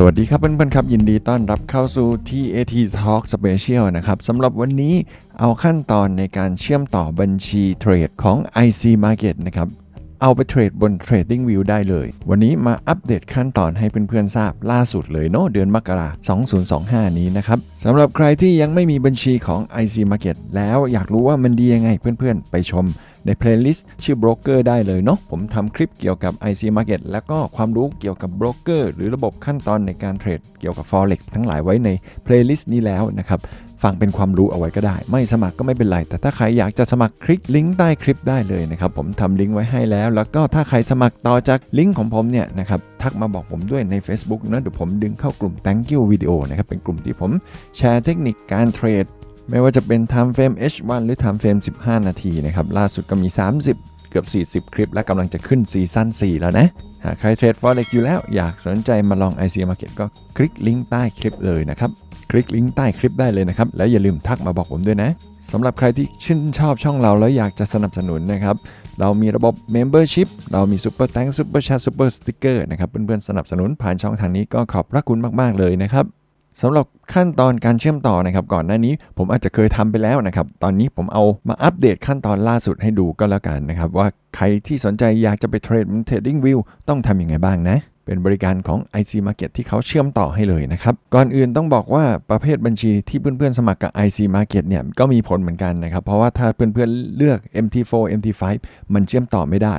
สวัสดีครับเพื่อนๆครับ ยินดีต้อนรับเข้าสู่ TAT Talk Special นะครับสำหรับวันนี้เอาขั้นตอนในการเชื่อมต่อบัญชีเทรดของ IC Market นะครับเอาไปเทรดบน Trading View ได้เลย วันนี้มาอัปเดตขั้นตอนให้เพื่อนๆทราบล่าสุดเลยเนาะเดือนมกราคม2025 นี้นะครับสำหรับใครที่ยังไม่มีบัญชีของ IC Market แล้วอยากรู้ว่ามันดียังไงเพื่อนๆ ไปชม ในเพลย์ลิสต์ชื่อ Broker ได้เลยเนาะผมทำคลิปเกี่ยวกับ IC Market แล้วก็ความรู้เกี่ยวกับ Broker หรือระบบขั้นตอนในการเทรดเกี่ยวกับ Forex ทั้งหลายไว้ในเพลย์ลิสต์นี้แล้วนะครับฟังเป็นความรู้เอาไว้ก็ได้ ไม่สมัครก็ไม่เป็นไร แต่ถ้าใครอยากจะสมัครคลิกลิงก์ใต้คลิปได้เลยนะครับ ผมทำลิงก์ไว้ให้แล้ว แล้วก็ถ้าใครสมัครต่อจากลิงก์ของผมเนี่ยนะครับทักมาบอกผมด้วยใน Facebook นะเดี๋ยวผมดึงเข้ากลุ่ม Thank you Video นะครับเป็นกลุ่มที่ผมแชร์เทคนิคการเทรด ไม่ว่าจะเป็น Time Frame H1 หรือ Time Frame 15 นาทีนะครับ ล่าสุดก็มี 30 เกือบ 40 คลิป และกำลังจะขึ้นซีซั่น 4 แล้วนะ หากใครเทรด Forex อยู่แล้วอยากสนใจมาลอง IC Market ก็คลิกลิงก์ใต้คลิปเลยนะครับ คลิกลิงก์ใต้คลิปได้เลยนะครับ แล้วอย่าลืมทักมาบอกผมด้วยนะสำหรับใครที่ชื่นชอบช่องเราแล้วอยากจะสนับสนุนนะครับ เรามีระบบ Membership เรามี Super Thanks Super Chat Super Sticker นะครับ เพื่อนๆสนับสนุนผ่านช่องทางนี้ก็ขอบพระคุณมากๆเลยนะครับ สำหรับขั้นตอนการเชื่อมต่อนะครับ ก่อนหน้านี้ผมอาจจะเคยทำไปแล้วนะครับ ตอนนี้ผมเอามาอัปเดตขั้นตอนล่าสุดให้ดูก็แล้วกันนะครับ ว่าใครที่สนใจอยากจะไปเทรดบน Trading View ต้องทำยังไงบ้างนะ เป็นบริการของ IC Market ที่เขาเชื่อมต่อให้เลยนะครับ ก่อนอื่นต้องบอกว่าประเภทบัญชีที่เพื่อนๆสมัครกับ IC Market เนี่ยก็มีผลเหมือนกันนะครับ เพราะว่าถ้าเพื่อนๆเลือก MT4 MT5 มันเชื่อมต่อไม่ได้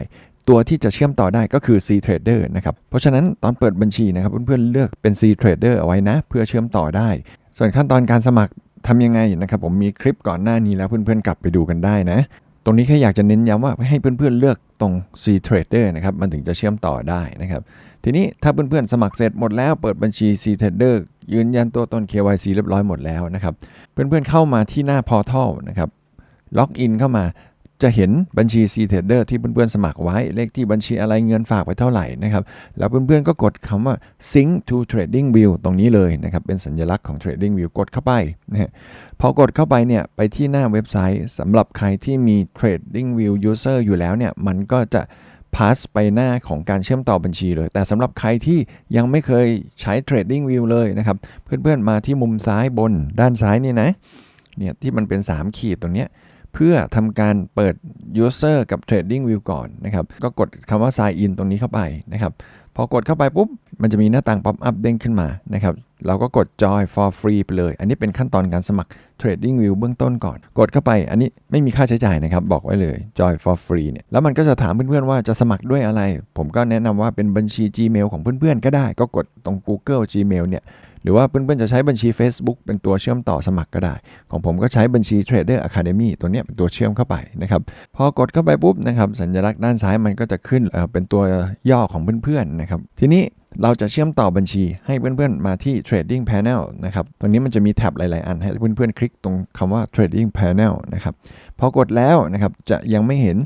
ตัวที่จะเชื่อมต่อได้ก็คือ C Trader นะครับ เพราะฉะนั้นตอนเปิดบัญชีนะครับเพื่อนๆเลือกเป็น C Trader เอาไว้นะ เพื่อเชื่อมต่อได้ ส่วนขั้นตอนการสมัครทำยังไงนะครับผมมีคลิปก่อนหน้านี้แล้วเพื่อนๆกลับไปดูกันได้นะ ตรงนี้แค่อยากจะเน้นย้ำว่าให้เพื่อนๆเลือกตรง C Trader นะครับมันถึงจะเชื่อมต่อได้นะครับทีนี้ถ้าเพื่อนๆสมัครเสร็จหมดแล้วเปิดบัญชี C Trader ยืนยันตัวตน KYC เรียบร้อยหมดแล้วนะครับเพื่อนๆเข้ามาที่หน้า Portal นะครับล็อกอินเข้ามา จะเห็นบัญชี C Trader ที่เพื่อนๆสมัครไว้ เลขที่บัญชีอะไรเงินฝากไปเท่าไหร่นะครับ แล้วเพื่อนๆก็กดคำว่า sync to trading view ตรงนี้เลยนะครับ เป็นสัญลักษณ์ของ trading view กดเข้าไปนะพอกดเข้าไปเนี่ย ไปที่หน้าเว็บไซต์สำหรับใครที่มี trading view user อยู่แล้วเนี่ย มันก็จะ pass ไปหน้าของการเชื่อมต่อบัญชีเลย แต่สำหรับใครที่ยังไม่เคยใช้ trading view เลยนะครับ เพื่อนๆมาที่มุมซ้ายบนด้านซ้ายนี่นะ เนี่ยที่มันเป็น 3 ขีดตรงเนี้ย เพื่อทำการเปิด user กับ trading view ก่อนนะครับ ก็กดคำว่า sign in ตรงนี้เข้าไปนะครับ พอกดเข้าไปปุ๊บ มันจะมีหน้าต่าง pop up เด้งขึ้นมานะครับ เราก็กด join for free ไปเลย อันนี้เป็นขั้นตอนการสมัคร trading view เบื้องต้นก่อน กดเข้าไป อันนี้ไม่มีค่าใช้จ่ายนะครับ บอกไว้เลย join for free เนี่ย แล้วมันก็จะถามเพื่อนๆว่าจะสมัครด้วยอะไร ผมก็แนะนำว่าเป็นบัญชี Gmail ของเพื่อนๆ ก็ได้ ก็กดตรง Google Gmail เนี่ย หรือว่าเพื่อนๆจะใช้บัญชี Facebook เป็นตัวเชื่อมต่อสมัครก็ได้ ของผมก็ใช้บัญชี Trader Academy ตัวเนี้ยเป็นตัวเชื่อมเข้าไปนะครับพอกดเข้าไปปุ๊บนะครับสัญลักษณ์ด้านซ้ายมันก็จะขึ้นเอ่อเป็นตัวย่อของเพื่อนๆนะครับทีนี้เราจะเชื่อมต่อบัญชีให้เพื่อนๆ มาที่ Trading Panel นะครับ ตรงนี้มันจะมีแท็บหลายๆ อันให้เพื่อนๆ คลิกตรงคำว่า Trading Panel นะครับ พอกดแล้วนะครับ จะยังไม่เห็น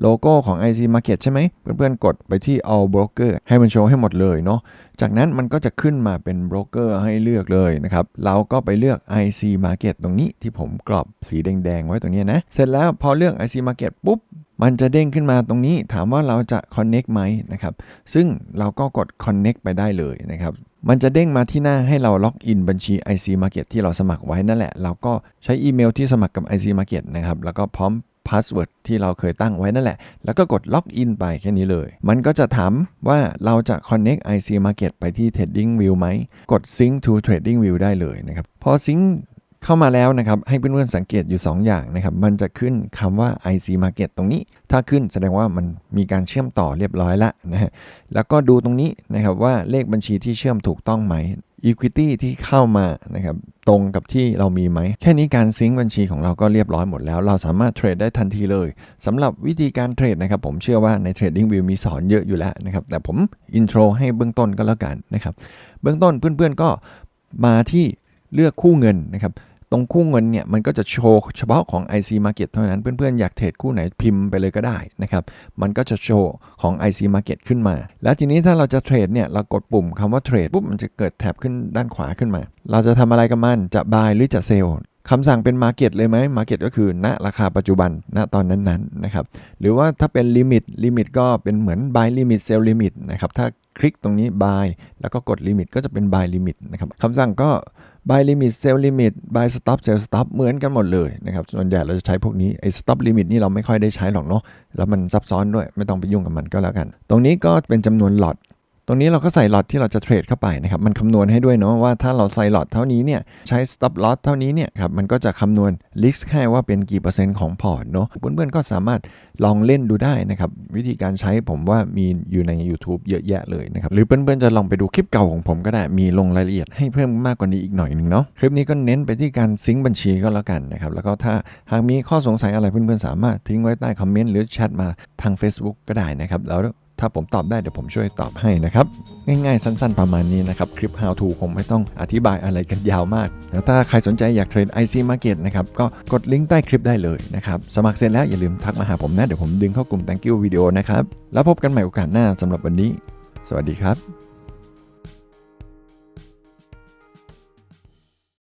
โลโก้ของ IC Market ใช่ไหม เพื่อนๆ กดไปที่ All Broker ให้มันโชว์ให้หมดเลยเนาะ จากนั้นมันก็จะขึ้นมาเป็นโบรกเกอร์ให้เลือกเลยนะครับ เราก็ไปเลือก IC Market ตรงนี้ที่ผมกรอบสีแดงๆ ไว้ตรงนี้นะ เสร็จแล้วพอเลือก IC Market ปุ๊บ มันจะเด้งขึ้นมาตรงนี้ถามว่าเราจะ Connect ไหมนะครับซึ่งเราก็กด Connect ไปได้เลยนะครับมันจะเด้งมาที่หน้าให้เราล็อกอินบัญชี IC Market ที่เราสมัครไว้นั่นแหละ เราก็ใช้อีเมลที่สมัครกับ IC Market นะครับแล้วก็พร้อมพาสเวิร์ดที่เราเคยตั้งไว้นั่นแหละ แล้วก็กดล็อกอินไปแค่นี้เลย มันก็จะถามว่าเราจะ connect IC Market ไปที่ Trading View ไหม กด Sync to Trading View ได้เลยนะครับ พอ Sync เข้ามาแล้วนะครับ ให้เพื่อนๆสังเกตอยู่ 2 อย่างนะครับ มันจะขึ้นคำว่า IC Market ตรงนี้ ถ้าขึ้นแสดงว่ามันมีการเชื่อมต่อเรียบร้อยละนะฮะแล้วก็ดูตรงนี้นะครับว่าเลขบัญชีที่เชื่อมถูกต้องไหม Equity ที่เข้ามานะครับตรงกับที่เรามีไหม แค่นี้การซิงก์บัญชีของเราก็เรียบร้อยหมดแล้ว เราสามารถเทรดได้ทันทีเลยสำหรับวิธีการเทรดนะครับ ผมเชื่อว่าใน Trading View มีสอนเยอะอยู่แล้วนะครับ แต่ผมอินโทรให้เบื้องต้นก็แล้วกันนะครับ เบื้องต้นเพื่อนๆก็มาที่เลือกคู่เงินนะครับ ตรงคู่เงินเนี่ยมันก็จะโชว์เฉพาะของ IC Market เท่านั้น เพื่อนๆ อยากเทรดคู่ไหนพิมพ์ไปเลยก็ได้นะครับ มันก็จะโชว์ของ IC Market ขึ้นมา แล้วทีนี้ถ้าเราจะเทรดเนี่ยเรากดปุ่มคำว่าเทรดปุ๊บมันจะเกิดแถบขึ้นด้านขวาขึ้นมา เราจะทำอะไรกับมันจะ buy หรือจะ sell คำสั่งเป็น Market เลยไหม Market ก็คือณราคาปัจจุบันณตอนนั้นๆนนะครับหรือว่าถ้าเป็น Limit Limit ก็เป็นเหมือน Buy Limit Sell Limit นะครับถ้าคลิกตรงนี้ Buy แล้วก็กด Limit ก็จะเป็น Buy Limit นะครับคำสั่งก็ buy limit sell limit buy stop sell stop เหมือนกันหมดเลยนะครับ ส่วนใหญ่เราจะใช้พวกนี้ไอ้ stop limit นี่เราไม่ค่อยได้ใช้หรอกเนาะ แล้วมันซับซ้อนด้วย ไม่ต้องไปยุ่งกับมันก็แล้วกัน ตรงนี้ก็เป็นจำนวนหลอด รงนี้เราก็ใส่หลอดที่เราจะเทรดเข้าไปนะครับ มันคำนวณให้ด้วยเนาะว่าถ้าเราใส่หลอดเท่านี้เนี่ยใช้ stop loss เท่านี้เนี่ยครับมันก็จะคำนวณ risk ให้ว่าเป็นกี่เปอร์เซ็นต์ของพอร์ตเนาะเพื่อนๆก็สามารถลองเล่นดูได้นะครับ วิธีการใช้ผมว่ามีอยู่ใน YouTube เยอะแยะเลยนะครับ หรือเพื่อนๆจะลองไปดูคลิปเก่าของผมก็ได้มีลงรายละเอียดให้เพิ่มมากกว่านี้อีกหน่อยหนึ่งเนาะคลิปนี้ก็เน้นไปที่การซิงค์บัญชีก็แล้วกันนะครับแล้วก็ถ้าหากมีข้อสงสัยอะไรเพื่อนๆสามารถทิ้งไว้ใต้คอมเมนต์หรือแชทมาทาง Facebook ก็ได้นะครับแล้ว ถ้าผมตอบได้เดี๋ยวผมช่วยตอบให้นะครับ ง่ายๆ สั้นๆ ประมาณนี้นะครับ คลิป how to คงไม่ต้องอธิบายอะไรกันยาวมาก แล้วถ้าใครสนใจอยากเทรด IC Market นะครับ ก็กดลิงก์ใต้คลิปได้เลยนะครับ สมัครเสร็จแล้วอย่าลืมทักมาหาผมนะ เดี๋ยวผมดึงเข้ากลุ่ม thank you video นะครับ แล้วพบกันใหม่โอกาสหน้าสำหรับวันนี้ สวัสดีครับ